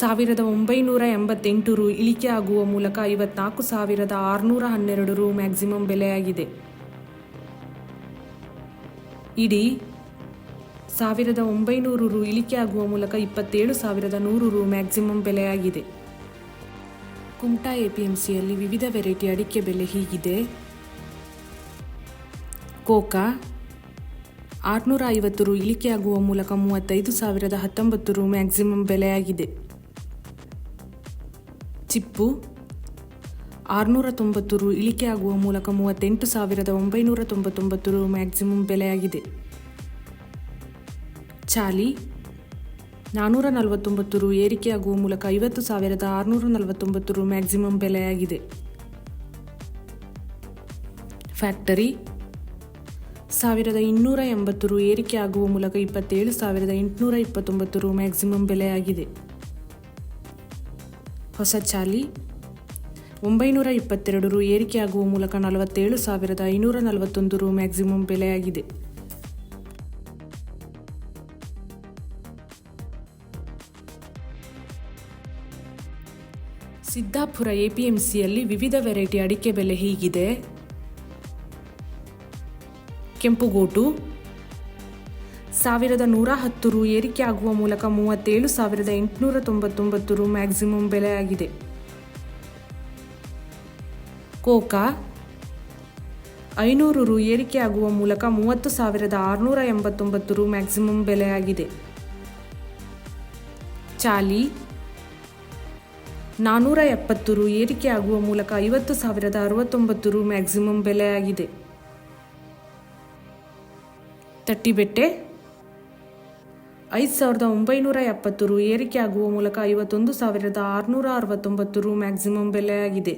ಸಾವಿರದ ಒಂಬೈನೂರ ಎಂಬತ್ತೆಂಟು ರು ಇಳಿಕೆ ಆಗುವ ಮೂಲಕ ಐವತ್ನಾಲ್ಕು ಸಾವಿರದ ಆರುನೂರ ಹನ್ನೆರಡು ರು ಮ್ಯಾಕ್ಸಿಮಮ್ ಬೆಲೆಯಾಗಿದೆ. ಇಡೀ ಸಾವಿರದ ಒಂಬೈನೂರು ರು ಇಳಿಕೆ ಆಗುವ ಮೂಲಕ ಇಪ್ಪತ್ತೇಳು ಸಾವಿರದ ನೂರು ರು ಮ್ಯಾಕ್ಸಿಮಮ್ ಬೆಲೆಯಾಗಿದೆ. ಕುಮಟಾ ಎಪಿಎಂಸಿಯಲ್ಲಿ ವಿವಿಧ ವೆರೈಟಿ ಅಡಿಕೆ ಬೆಲೆ ಹೀಗಿದೆ. ಕೋಕಾ ಆರುನೂರ ಐವತ್ತು ರು ಇಳಿಕೆಯಾಗುವ ಮೂಲಕ ಮೂವತ್ತೈದು ಸಾವಿರದ ಹತ್ತೊಂಬತ್ತು ರು ಮ್ಯಾಕ್ಸಿಮಮ್ ಬೆಲೆಯಾಗಿದೆ. ಚಿಪ್ಪು. ಆರುನೂರ ತೊಂಬತ್ತು ರು ಇಳಿಕೆಯಾಗುವ ಮೂಲಕ ಮೂವತ್ತೆಂಟು ಸಾವಿರದ ಒಂಬೈನೂರ ತೊಂಬತ್ತೊಂಬತ್ತು ರು ಮ್ಯಾಕ್ಸಿಮಮ್ ಬೆಲೆಯಾಗಿದೆ. ಚಾಲಿ ನಾನ್ನೂರ ನಲವತ್ತೊಂಬತ್ತು ರು ಏರಿಕೆಯಾಗುವ ಮೂಲಕ ಐವತ್ತು ಸಾವಿರದ ಆರುನೂರ ನಲವತ್ತೊಂಬತ್ತು ರು ಮ್ಯಾಕ್ಸಿಮಮ್ ಬೆಲೆಯಾಗಿದೆ. ಫ್ಯಾಕ್ಟರಿ, ಸಾವಿರದ ಇನ್ನೂರ ಎಂಬತ್ತು ರು ಏರಿಕೆ ಆಗುವ ಮೂಲಕ ಇಪ್ಪತ್ತೇಳು ಸಾವಿರದ ಎಂಟುನೂರ ಇಪ್ಪತ್ತೊಂಬತ್ತು ರು ಮ್ಯಾಕ್ಸಿಮಮ್ ಬೆಲೆಯಾಗಿದೆ. ಹೊಸ ಚಾಲಿ. ಒಂಬೈನೂರ ಇಪ್ಪತ್ತೆರಡು ರು ಏರಿಕೆಯಾಗುವ ಮೂಲಕ ನಲವತ್ತೇಳು ಸಾವಿರದ ಐನೂರ ನಲವತ್ತೊಂದು ರು ಮ್ಯಾಕ್ಸಿಮಮ್ ಬೆಲೆಯಾಗಿದೆ. ಸಿದ್ದಾಪುರ ಎಪಿಎಂಸಿಯಲ್ಲಿ ವಿವಿಧ ವೆರೈಟಿ ಅಡಿಕೆ ಬೆಲೆ ಹೀಗಿದೆ. ಕೆಂಪುಗೋಟು ಸಾವಿರದ ನೂರ ಹತ್ತು ರು ಏರಿಕೆ ಆಗುವ ಮೂಲಕ ಮೂವತ್ತೇಳು ಸಾವಿರದ ಎಂಟುನೂರ ತೊಂಬತ್ತೊಂಬತ್ತು ರು ಮ್ಯಾಕ್ಸಿಮಮ್ ಬೆಲೆಯಾಗಿದೆ. ಕೋಕಾ ಐನೂರು ರು ಏರಿಕೆ ಆಗುವ ಮೂಲಕ ಮೂವತ್ತು ಸಾವಿರದ ಆರುನೂರ ಎಂಬತ್ತೊಂಬತ್ತು ರು ಮ್ಯಾಕ್ಸಿಮಮ್ ಬೆಲೆಯಾಗಿದೆ. ಚಾಲಿ ನಾನ್ನೂರ ಎಪ್ಪತ್ತು ರು ಏರಿಕೆ ಆಗುವ ಮೂಲಕ ಐವತ್ತು ಸಾವಿರದ ಅರವತ್ತೊಂಬತ್ತು ರು ಮ್ಯಾಕ್ಸಿಮಮ್ ಬೆಲೆಯಾಗಿದೆ. ತಟ್ಟಿಬೆಟ್ಟೆ ಐದು ಸಾವಿರದ ಒಂಬೈನೂರ ಎಪ್ಪತ್ತು ರು ಏರಿಕೆ ಆಗುವ ಮೂಲಕ ಐವತ್ತೊಂದು ಸಾವಿರದ ಆರುನೂರ ಅರವತ್ತೊಂಬತ್ತು ರು ಮ್ಯಾಕ್ಸಿಮಮ್ ಬೆಲೆಯಾಗಿದೆ.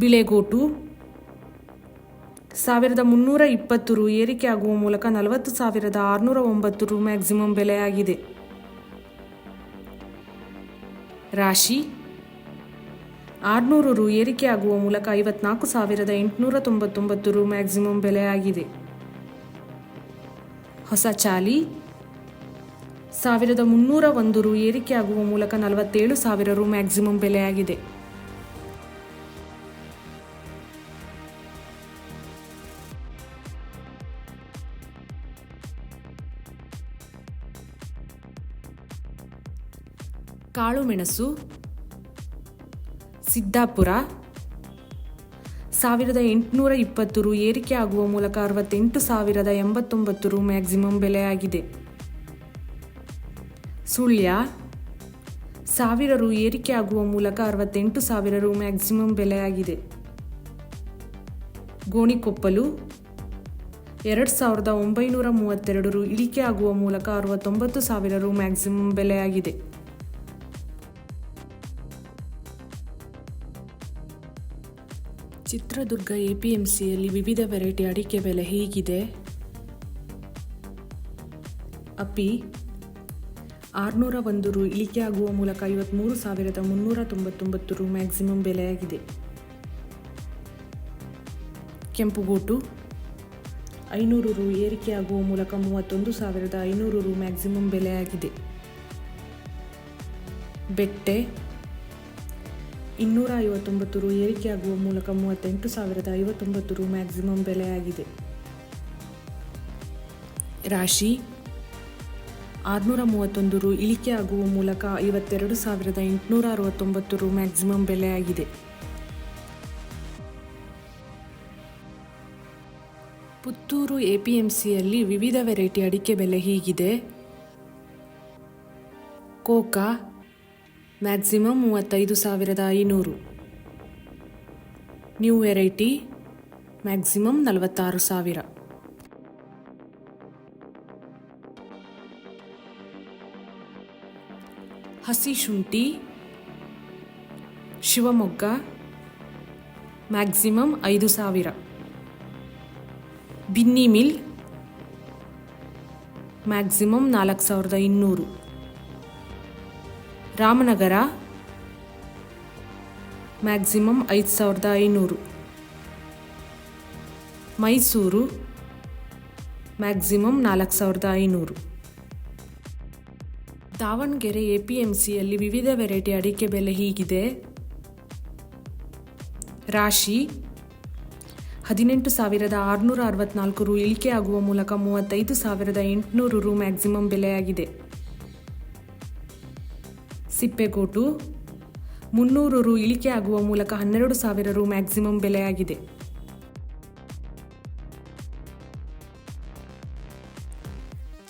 ಬಿಳೆಗೋಟು, ಸಾವಿರದ ಮುನ್ನೂರ ಇಪ್ಪತ್ತು ರು ಏರಿಕೆ ಆಗುವ ಮೂಲಕ ನಲವತ್ತು ಸಾವಿರದ ಆರುನೂರ ಒಂಬತ್ತು ರು ಮ್ಯಾಕ್ಸಿಮಮ್ ಬೆಲೆಯಾಗಿದೆ. ರಾಶಿ, ಆರುನೂರು ರು ಏರಿಕೆ ಆಗುವ ಮೂಲಕ ಐವತ್ನಾಲ್ಕು ಸಾವಿರದ ಎಂಟುನೂರ ತೊಂಬತ್ತೊಂಬತ್ತು ರು ಮ್ಯಾಕ್ಸಿಮಮ್ ಬೆಲೆಯಾಗಿದೆ. ಹೊಸ ಚಾಲಿ. ಸಾವಿರದ ಮುನ್ನೂರ ಒಂದು ರು ಏರಿಕೆಯಾಗುವ ಮೂಲಕ ನಲವತ್ತೇಳು ಸಾವಿರ ರು ಮ್ಯಾಕ್ಸಿಮಮ್ ಬೆಲೆಯಾಗಿದೆ. ಕಾಳುಮೆಣಸು ಸಿದ್ದಾಪುರ ಸಾವಿರದ ಎಂಟುನೂರ ಇಪ್ಪತ್ತು ರು ಏರಿಕೆ ಆಗುವ ಮೂಲಕ ಅರವತ್ತೆಂಟು ಸಾವಿರದ ಎಂಬತ್ತೊಂಬತ್ತು ರು ಮ್ಯಾಕ್ಸಿಮಮ್ ಬೆಲೆಯಾಗಿದೆ. ಸುಳ್ಯ? ಸಾವಿರ ರು ಏರಿಕೆ ಆಗುವ ಮೂಲಕ ಅರವತ್ತೆಂಟು ಸಾವಿರ ರು ಮ್ಯಾಕ್ಸಿಮಮ್ ಬೆಲೆಯಾಗಿದೆ. ಗೋಣಿಕೊಪ್ಪಲು? ಎರಡು ಸಾವಿರದ ಒಂಬೈನೂರ ಮೂವತ್ತೆರಡು ರು ಇಳಿಕೆ ಆಗುವ ಮೂಲಕ ಅರವತ್ತೊಂಬತ್ತು ಸಾವಿರ ರು ಮ್ಯಾಕ್ಸಿಮಮ್ ಬೆಲೆಯಾಗಿದೆ. ಚಿತ್ರದುರ್ಗ ಎಪಿಎಂಸಿಯಲ್ಲಿ ವಿವಿಧ ವೆರೈಟಿ ಅಡಿಕೆ ಬೆಲೆ ಹೀಗಿದೆ. ಅಪ್ಪಿ, ಆರುನೂರ ಒಂದು ರು ಇಳಿಕೆ ಆಗುವ ಮೂಲಕ ಐವತ್ತ್ಮೂರು ಸಾವಿರದ ಮುನ್ನೂರ ತೊಂಬತ್ತೊಂಬತ್ತು ರು ಮ್ಯಾಕ್ಸಿಮಮ್ ಬೆಲೆಯಾಗಿದೆ. ಕೆಂಪುಗೋಟು, ಐನೂರು ರು ಏರಿಕೆ ಆಗುವ ಮೂಲಕ ಮೂವತ್ತೊಂದು ಸಾವಿರದ ಐನೂರು ರು ಮ್ಯಾಕ್ಸಿಮಮ್ ಬೆಲೆಯಾಗಿದೆ. ಬೆಟ್ಟೆ ಇನ್ನೂರ ಐವತ್ತೊಂಬತ್ತು ರು ಏರಿಕೆಯಾಗುವ ಮೂಲಕ ಮೂವತ್ತೆಂಟು ಸಾವಿರದ ಐವತ್ತೊಂಬತ್ತು ರು ಮ್ಯಾಕ್ಸಿಮಮ್ ಬೆಲೆಯಾಗಿದೆ. ರಾಶಿ ಆರುನೂರ ಮೂವತ್ತೊಂದು ರು ಇಳಿಕೆ ಆಗುವ ಮೂಲಕ ಐವತ್ತೆರಡು ಸಾವಿರದ ಎಂಟುನೂರ ಅರವತ್ತೊಂಬತ್ತು ರು ಮ್ಯಾಕ್ಸಿಮಮ್ ಬೆಲೆಯಾಗಿದೆ. ಪುತ್ತೂರು ಎ ಪಿ ಎಂ ಸಿಯಲ್ಲಿ ವಿವಿಧ ವೆರೈಟಿ ಅಡಿಕೆ ಬೆಲೆ ಹೀಗಿದೆ. ಕೋಕಾ ಮ್ಯಾಕ್ಸಿಮಮ್ ಮೂವತ್ತೈದು ಸಾವಿರದ ಐನೂರು. ನ್ಯೂ ವೆರೈಟಿ, ಮ್ಯಾಕ್ಸಿಮಮ್ ನಲವತ್ತಾರು ಸಾವಿರ. ಹಸಿ ಶುಂಠಿ, ಶಿವಮೊಗ್ಗ, ಮ್ಯಾಕ್ಸಿಮಮ್ ಐದು ಸಾವಿರ. ಬಿನ್ನಿ ಮಿಲ್, ಮ್ಯಾಕ್ಸಿಮಮ್ ನಾಲ್ಕು ಸಾವಿರದ ಇನ್ನೂರು. ರಾಮನಗರ ಮ್ಯಾಕ್ಸಿಮಮ್ ಐದು ಸಾವಿರದ ಐನೂರು. ಮೈಸೂರು ಮ್ಯಾಕ್ಸಿಮಮ್ ನಾಲ್ಕು ಸಾವಿರದ ಐನೂರು. ದಾವಣಗೆರೆ ಎ ಪಿ ಎಂ ಸಿಯಲ್ಲಿ ವಿವಿಧ ವೆರೈಟಿ ಅಡಿಕೆ ಬೆಲೆ ಹೀಗಿದೆ. ರಾಶಿ ಹದಿನೆಂಟು ಸಾವಿರದ ಆರುನೂರ ಅರವತ್ನಾಲ್ಕು ರು ಇಳಿಕೆ ಆಗುವ ಮೂಲಕ ಮೂವತ್ತೈದು ಸಾವಿರದ ಎಂಟುನೂರು ರು ಮ್ಯಾಕ್ಸಿಮಮ್ ಬೆಲೆಯಾಗಿದೆ. ಸಿಪ್ಪೆಗೋಟು ಮುನ್ನೂರು ರು ಇಳಿಕೆ ಆಗುವ ಮೂಲಕ ಹನ್ನೆರಡು ಸಾವಿರ ರು ಮ್ಯಾಕ್ಸಿಮಮ್ ಬೆಲೆಯಾಗಿದೆ.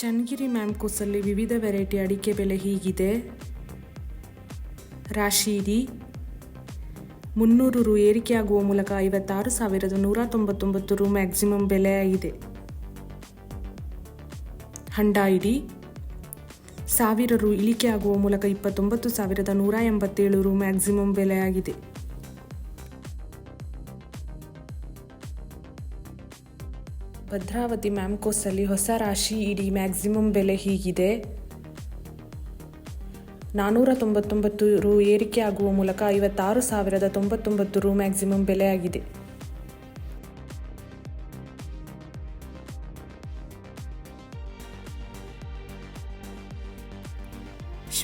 ಚನ್ನಗಿರಿ ಮ್ಯಾಮ್ಕೋಸಲ್ಲಿ ವಿವಿಧ ವೆರೈಟಿ ಅಡಿಕೆ ಬೆಲೆ ಹೀಗಿದೆ. ರಾಶಿಡಿ ಮುನ್ನೂರು ರು ಏರಿಕೆಯಾಗುವ ಮೂಲಕ ಐವತ್ತಾರು ಸಾವಿರದ ನೂರ ತೊಂಬತ್ತೊಂಬತ್ತು ರು ಮ್ಯಾಕ್ಸಿಮಮ್ ಬೆಲೆಯಾಗಿದೆ. ಹಂಡಾಯಿಡಿ ಸಾವಿರ ರು ಇಳಿಕೆ ಆಗುವ ಮೂಲಕ ಇಪ್ಪತ್ತೊಂಬತ್ತು ಸಾವಿರದ ನೂರ ಎಂಬತ್ತೇಳು ರು ಮ್ಯಾಕ್ಸಿಮಮ್ ಬೆಲೆಯಾಗಿದೆ. ಭದ್ರಾವತಿ ಮ್ಯಾಮ್ಕೋಸಲ್ಲಿ ಹೊಸ ರಾಶಿ ಇಡೀ ಮ್ಯಾಕ್ಸಿಮಮ್ ಬೆಲೆ ಹೀಗಿದೆ. ನಾನ್ನೂರ ತೊಂಬತ್ತೊಂಬತ್ತು ರು ಏರಿಕೆ ಆಗುವ ಮೂಲಕ ಐವತ್ತಾರು ಸಾವಿರದ ತೊಂಬತ್ತೊಂಬತ್ತು ರು ಮ್ಯಾಕ್ಸಿಮಮ್ ಬೆಲೆಯಾಗಿದೆ.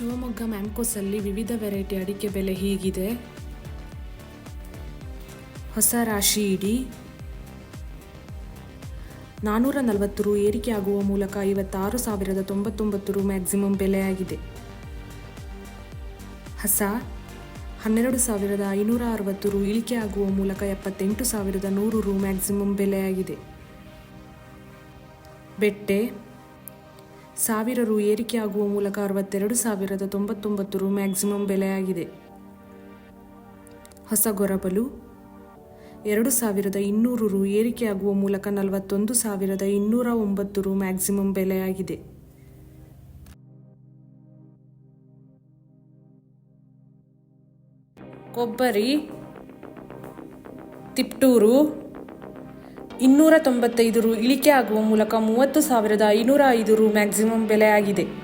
ಶಿವಮೊಗ್ಗ ಮ್ಯಾಂಕೋಸಲ್ಲಿ ವಿವಿಧ ವೆರೈಟಿ ಅಡಿಕೆ ಬೆಲೆ ಹೀಗಿದೆ. ಹೊಸ ರಾಶಿ ಇಡಿ. ನಾನ್ನೂರ ನಲವತ್ತು ರು ಏರಿಕೆ ಆಗುವ ಮೂಲಕ ಐವತ್ತಾರು ಸಾವಿರದ ತೊಂಬತ್ತೊಂಬತ್ತು ರು ಮ್ಯಾಕ್ಸಿಮಮ್ ಬೆಲೆಯಾಗಿದೆ. ಹಸ ಹನ್ನೆರಡು ಸಾವಿರದ ಐನೂರ ಅರವತ್ತು ರು ಇಳಿಕೆ ಆಗುವ ಮೂಲಕ ಎಪ್ಪತ್ತೆಂಟು ಸಾವಿರದ ನೂರು ರು ಮ್ಯಾಕ್ಸಿಮಮ್ ಬೆಲೆಯಾಗಿದೆ. ಬೆಟ್ಟೆ ಸಾವಿರ ರು ಏರಿಕೆಯಾಗುವ ಮೂಲಕ ಅರವತ್ತೆರಡು ಸಾವಿರದ ತೊಂಬತ್ತೊಂಬತ್ತು ರು ಮ್ಯಾಕ್ಸಿಮಮ್ ಬೆಲೆಯಾಗಿದೆ. ಹೊಸ ಗೊರಬಲು, ಎರಡು ಸಾವಿರದ ಇನ್ನೂರು ರು ಏರಿಕೆಯಾಗುವ ಮೂಲಕ ನಲವತ್ತೊಂದು ಸಾವಿರದ ಇನ್ನೂರ ಒಂಬತ್ತು ರು ಮ್ಯಾಕ್ಸಿಮಮ್ ಬೆಲೆಯಾಗಿದೆ. ಕೊಬ್ಬರಿ, ತಿಪ್ಟೂರು ಇನ್ನೂರ ತೊಂಬತ್ತೈದು ರು ಇಳಿಕೆ ಆಗುವ ಮೂಲಕ ಮೂವತ್ತು ಸಾವಿರದ ಐನೂರ ಐದು ರು ಮ್ಯಾಕ್ಸಿಮಮ್ ಬೆಲೆಯಾಗಿದೆ.